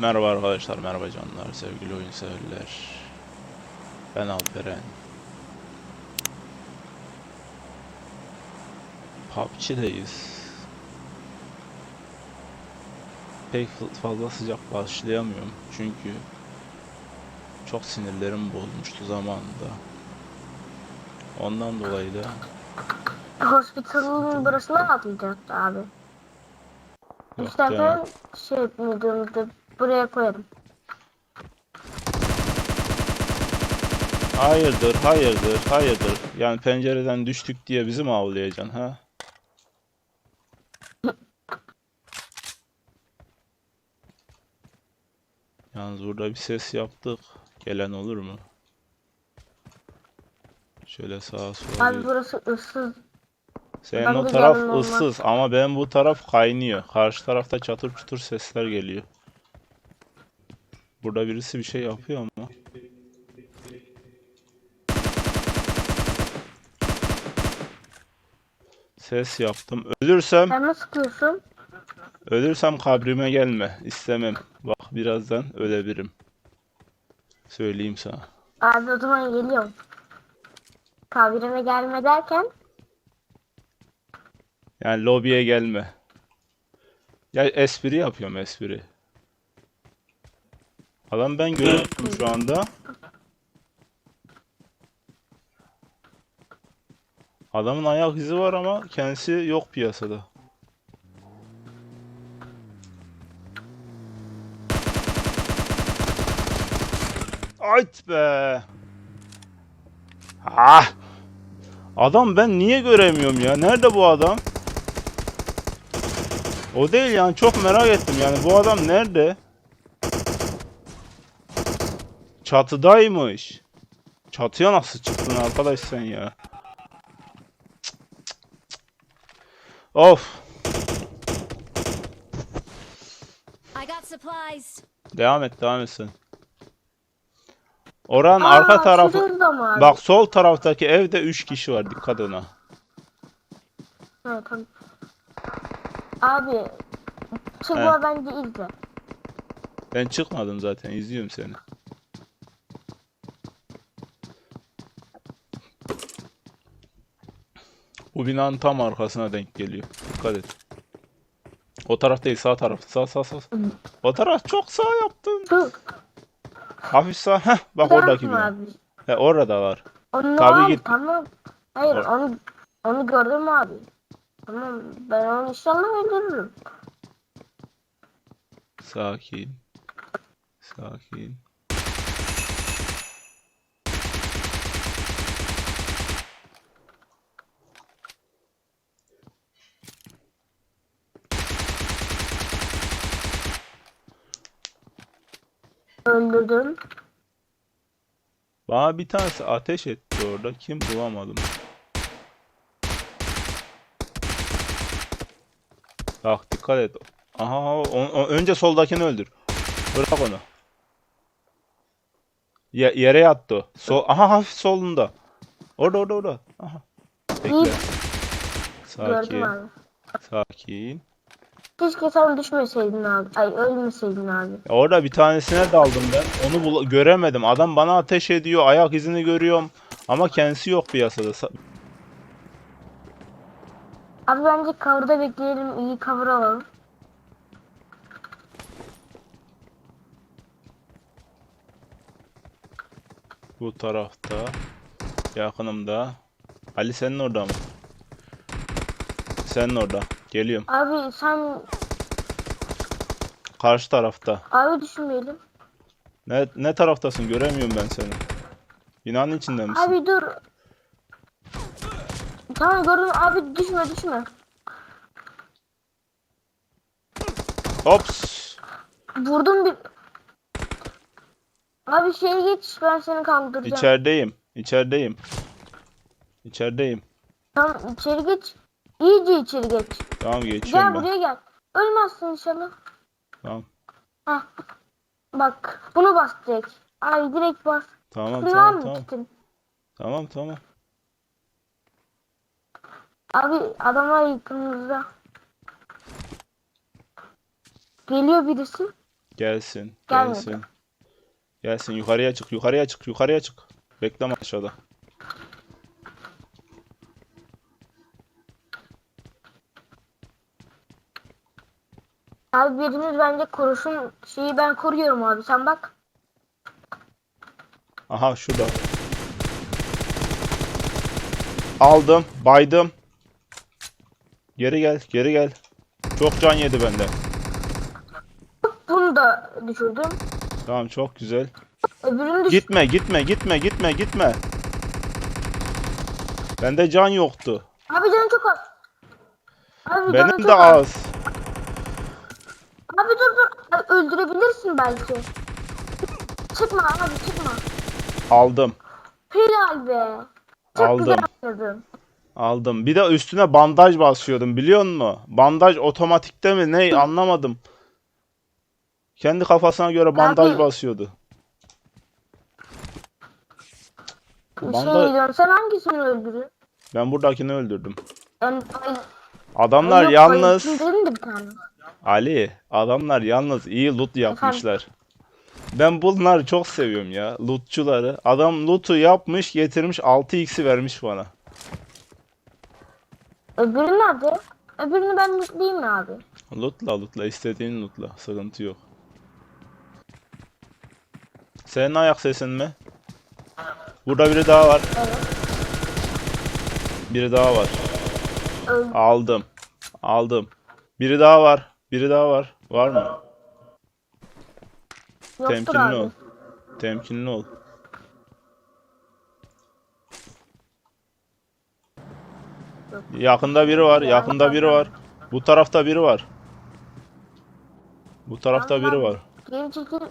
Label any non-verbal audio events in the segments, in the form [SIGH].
Merhaba arkadaşlar, merhaba canlar, sevgili oyun severler. Ben Alperen. PUBG'deyiz. Pek fazla sıcak başlayamıyorum çünkü çok sinirlerim bozmuştu zamanında. Ondan dolayı da Hospital'ın burasına mı atlayacaktı abi? yok İstersen demem. şey müdürümüzü buraya koyarım. Hayırdır, hayırdır, hayırdır. Yani pencereden düştük diye bizi mi avlayacaksın ha? [LAUGHS] Yalnız burada bir ses yaptık. Gelen olur mu? Şöyle sağa sola. Abi burası ıssız. Senin ben o taraf ıssız ama benim bu taraf kaynıyor. Karşı tarafta çatır çutur sesler geliyor. Burada birisi bir şey yapıyor ama. Ses yaptım. Ölürsem, nasıl sıkıyorsun? ölürsem kabrime gelme. İstemem. Bak birazdan ölebilirim. Söyleyeyim sana. Abi o zaman geliyorum. Kabirime gelme derken Yani lobiye gelme. Ya espri yapıyorum espri. Adam ben görüyorum şu anda. Adamın ayak izi var ama kendisi yok piyasada. Ayt be. Ah. Adam ben niye göremiyorum ya? Nerede bu adam? O değil yani çok merak ettim yani bu adam nerede? Çatıdaymış. Çatıya nasıl çıktın arkadaş sen ya? Cık, cık, cık. Of. Devam et devam et sen. Oranın Aa, arka tarafı... Bak sol taraftaki evde 3 kişi var dikkat ona. Tamam. Abi çıkma bence izle. Ben çıkmadım zaten izliyorum seni. Bu binanın tam arkasına denk geliyor. Dikkat et. O taraf değil sağ taraf. Sağ sağ sağ. O taraf çok sağ yaptın. Hafif sağ. Heh, bak oradaki bina. He, orada var. Onu Tabii abi git. tamam. Hayır Or- onu onu gördüm abi. Tamam ben onu inşallah öldürürüm. Sakin. Sakin. Öldürdüm. Bana bir tanesi ateş etti orada. Kim bulamadım. Bak dikkat et. Aha o- o- önce soldakini öldür. Bırak onu. Ye- yere yattı. Sol aha hafif solunda. Orada orada orada. Aha. Bekle. Sakin. Sakin. Keşke sen düşmeseydin abi. Ay ölmeseydin abi. Orada bir tanesine daldım ben. Onu bula- göremedim. Adam bana ateş ediyor. Ayak izini görüyorum. Ama kendisi yok piyasada. Sa- Abi bence cover'da bekleyelim. iyi cover alalım. Bu tarafta. Yakınımda. Ali senin orada mı? Senin orada. Geliyorum. Abi sen Karşı tarafta. abi düşünmeyelim. Ne ne taraftasın? Göremiyorum ben seni. Binanın içinde misin? Abi dur. Tamam gördüm abi düşme düşme. Hops. Vurdum bir. Abi şey geç ben seni kaldıracağım. İçerideyim. İçerideyim. İçerideyim. Tamam içeri geç. İyice içeri geç. Tamam Gel geçiyorum ben. buraya gel. Ölmezsin inşallah. Tamam. Heh. Bak bunu bas direkt. Ay direkt bas. Tamam var tamam mı tamam. kitin? Tamam tamam. Abi adamlar yakınımızda. Geliyor birisi. Gelsin. Gelmedi. Gelsin. Gelsin yukarıya çık. Yukarıya çık. Yukarıya çık. Bekleme aşağıda. Abi biriniz bence korusun. Şeyi ben koruyorum abi. Sen bak. Aha şurada. Aldım. Baydım. Geri gel. Geri gel. Çok can yedi benden. Bunu da düşürdüm. Tamam çok güzel. Öbürünü düş. Gitme gitme gitme gitme gitme. Bende can yoktu. Abi canı çok az. Abi Benim çok de az. Abi dur dur. Abi öldürebilirsin belki. Çıkma abi çıkma. Aldım. Helal be. Çok Aldım. güzel oynadın. Aldım. Bir de üstüne bandaj basıyordum biliyor musun? Bandaj otomatikte mi ne anlamadım. Kendi kafasına göre bandaj Abi- basıyordu. Bir Banda- şey diyorum. Sen hangisini öldürür? Ben buradakini öldürdüm. Ben, ay, Adamlar yok, yalnız. Ali, adamlar yalnız iyi loot yapmışlar. Ben bunları çok seviyorum ya, lootçuları. Adam loot'u yapmış, getirmiş 6x'i vermiş bana. Öbürü nerede? Öbürünü ben mu abi? Lootla lootla, istediğin lootla, sıkıntı yok. Senin ayak sesin mi? Burada biri daha var. Evet. Biri daha var. Aldım. Aldım. Biri daha var. Biri daha var. Var mı? Yoktur Temkinli abi. ol. Temkinli ol. Yok. Yakında biri var. Yakında biri var. Bu tarafta biri var. Bu tarafta biri var. Geri çekil.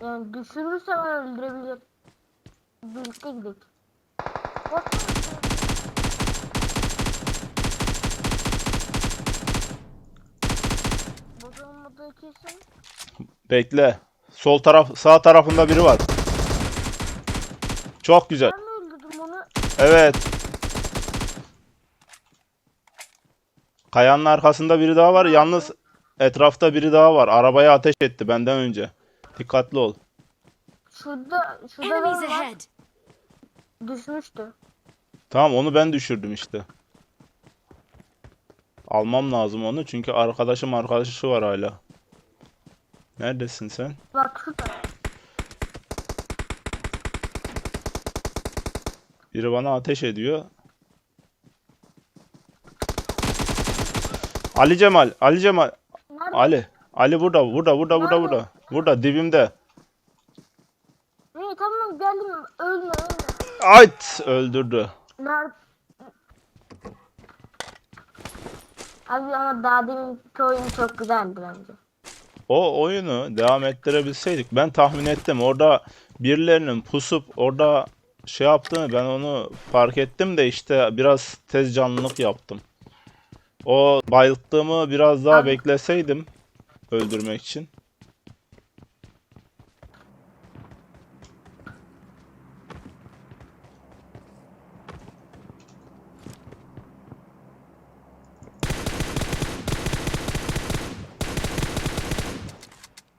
Yani düşürürse ben öldürebilir. Birlikte gidelim. Bak. Kesin. Bekle. Sol taraf, sağ tarafında biri var. Çok güzel. Ben mi öldürdüm onu? Evet. Kayanın arkasında biri daha var. Yalnız etrafta biri daha var. Arabaya ateş etti benden önce. Dikkatli ol. Şurada, şurada Enemies var. ahead. Düşmüştü. Tamam onu ben düşürdüm işte. Almam lazım onu çünkü arkadaşım arkadaşı var hala. Neredesin sen? Bak şurada. Biri bana ateş ediyor. Ali Cemal, Ali Cemal, Nerede? Ali. Ali burada, burada, burada, burada, burada. Burada dibimde. İyi tamam geldim. Ölme ölme. Ayt öldürdü. Nerede? Abi ama daha deminki oyun çok güzeldi bence. O oyunu devam ettirebilseydik ben tahmin ettim. Orada birilerinin pusup orada şey yaptığını ben onu fark ettim de işte biraz tez canlılık yaptım. O bayılttığımı biraz daha bekleseydim öldürmek için.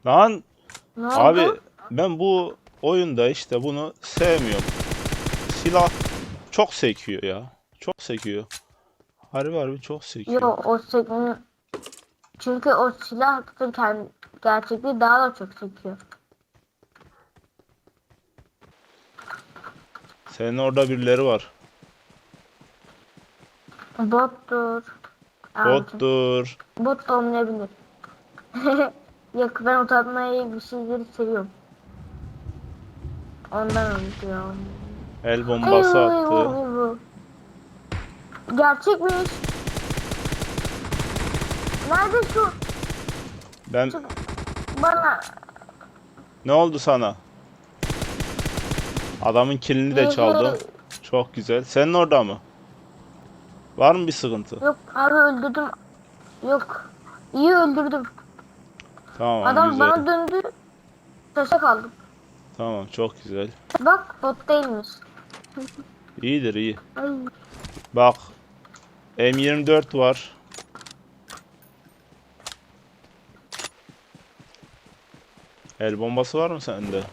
Lan Ne oldu? Abi ben bu oyunda işte bunu sevmiyorum. Silah çok sekiyor ya. Çok sekiyor. Harbi harbi çok sekiyor. Yo o sekini çünkü o silah kendi gerçekliği daha da çok çekiyor. Senin orada birileri var. Bottur. Bottur. Bot da olmayabilir. [LAUGHS] Yok ben utanmayı bir şeyleri seviyorum. Ondan unutuyorum. El bombası Ay, attı. bu, bu, bu. Gerçekmiş. Nerede şu? Ben Bana ne oldu sana? Adamın kilini de çaldı. Çok güzel. Senin orada mı? Var mı bir sıkıntı? Yok abi öldürdüm. Yok. İyi öldürdüm. Tamam Adam güzel. bana döndü. Sese kaldım. Tamam çok güzel. Bak bot değilmiş. İyidir iyi. Ay, Bak. M24 var. El bombası var mı sende?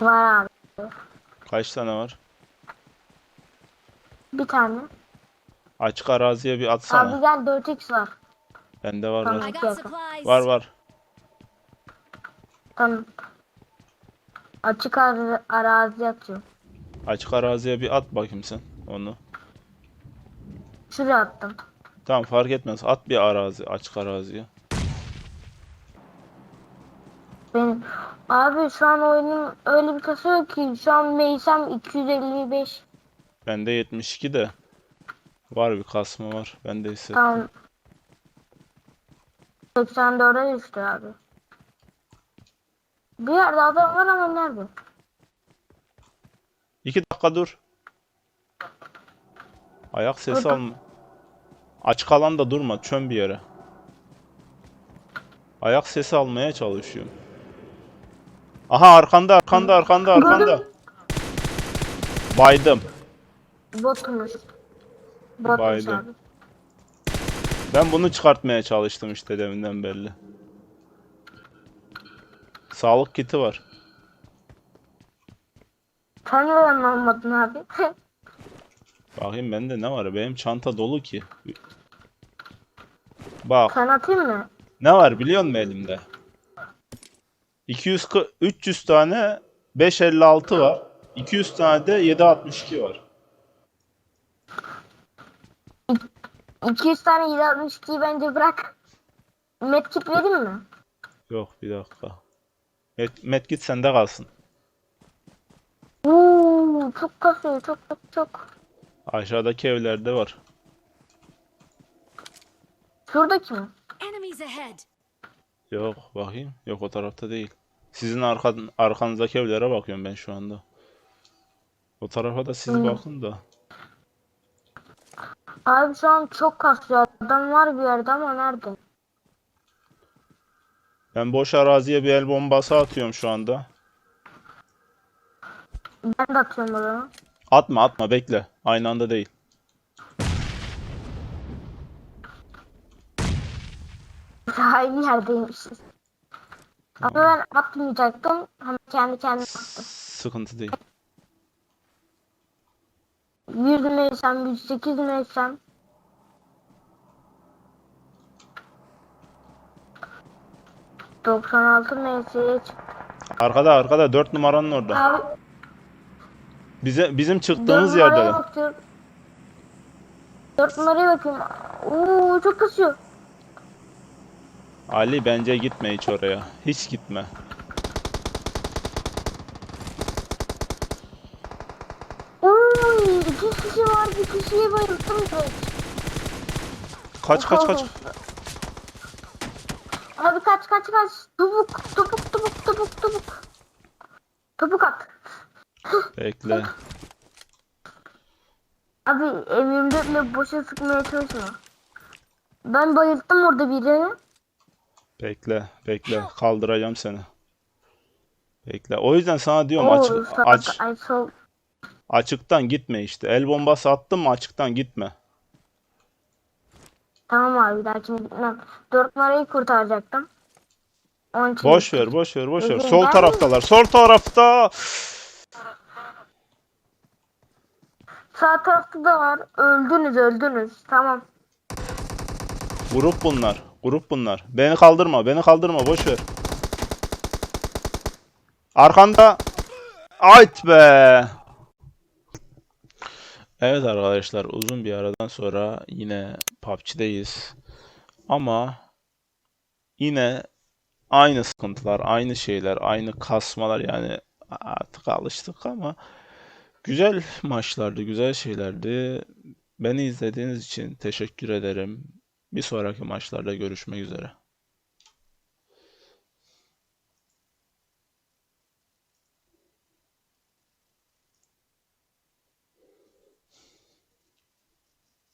Var abi. Kaç tane var? Bir tane. Açık araziye bir atsana. Abi gel 4x var. Bende var var. Var var. Tamam. Açık ar- arazi atıyor. Açık araziye bir at bakayım sen onu. Şuraya attım. Tamam fark etmez. At bir arazi, açık araziye. Benim. Abi şu an oyunun öyle bir kasıyor ki şu an Meysem 255. Bende 72 de. Var bir kasma var. Ben de hissettim. Tamam. 84'e düştü abi. Bir yerde adam var ama nerede? 2 dakika dur. Ayak sesi Durdum. alma. Açık alanda durma. Çön bir yere. Ayak sesi almaya çalışıyorum. Aha arkanda arkanda arkanda arkanda. Gördüm. Baydım. Botmuş. Botmuş Baydım. abi. Ben bunu çıkartmaya çalıştım işte deminden belli. Sağlık kiti var. Sen neden almadın abi? [LAUGHS] Bakayım bende ne var? Benim çanta dolu ki. Bak atayım mı? ne var biliyor musun elimde? 200 300 tane 556 var. 200 tane de 762 var. 200 tane 762'yi bence bırak. Medkit vereyim mi? Yok bir dakika. Met, Medkit sende kalsın. Uuu çok kasıyor çok çok çok. Aşağıdaki evlerde var. Şuradaki mi? Enemies ahead. Yok bakayım. Yok o tarafta değil. Sizin arkan, arkanızdaki evlere bakıyorum ben şu anda. O tarafa da siz Hmm. bakın da. Abi şu an çok kasıyor. Adam var bir yerde ama nerede? Ben boş araziye bir el bombası atıyorum şu anda. Ben de atıyorum onu. Atma atma bekle. Aynı anda değil. [LAUGHS] Aynı yerdeymişiz. Ama ben atmayacaktım. Ama kendi kendime attım. Sıkıntı değil. 100 meysem, 108 meysem. ...96 meyseye çıktı. Arkada arkada 4 numaranın orada. Abi Bize bizim dört çıktığımız numaraya yerde. bakıyorum. 4 numaraya bakıyorum. Oo çok kasıyor. Ali bence gitme hiç oraya. Hiç gitme. İki kişi var bir kişiyi bayılttım direkt. Kaç kaç kaç. Abi kaç kaç kaç. Topuk topuk topuk topuk topuk. Topuk at. Bekle. Abi M24'le boşa sıkmaya çalışma. Ben bayılttım orada birini. Bekle. Bekle. Kaldıracağım seni. Bekle. O yüzden sana diyorum Oo, aç, Ay sol. Açıktan gitme işte. El bombası attın mı açıktan gitme. Tamam abi bir dahakine gitmem. Dört numarayı kurtaracaktım. Onun için Boş ver, boş ver, boş ver. Sol taraftalar. Sol tarafta. Sağ tarafta da var. Öldünüz öldünüz. Tamam. Grup bunlar. Grup bunlar. Beni kaldırma, beni kaldırma. Boş ver. Arkanda. Ayt be. Evet arkadaşlar uzun bir aradan sonra yine PUBG'deyiz. Ama yine aynı sıkıntılar, aynı şeyler, aynı kasmalar yani artık alıştık ama güzel maçlardı, güzel şeylerdi. Beni izlediğiniz için teşekkür ederim. Bir sonraki maçlarda görüşmek üzere.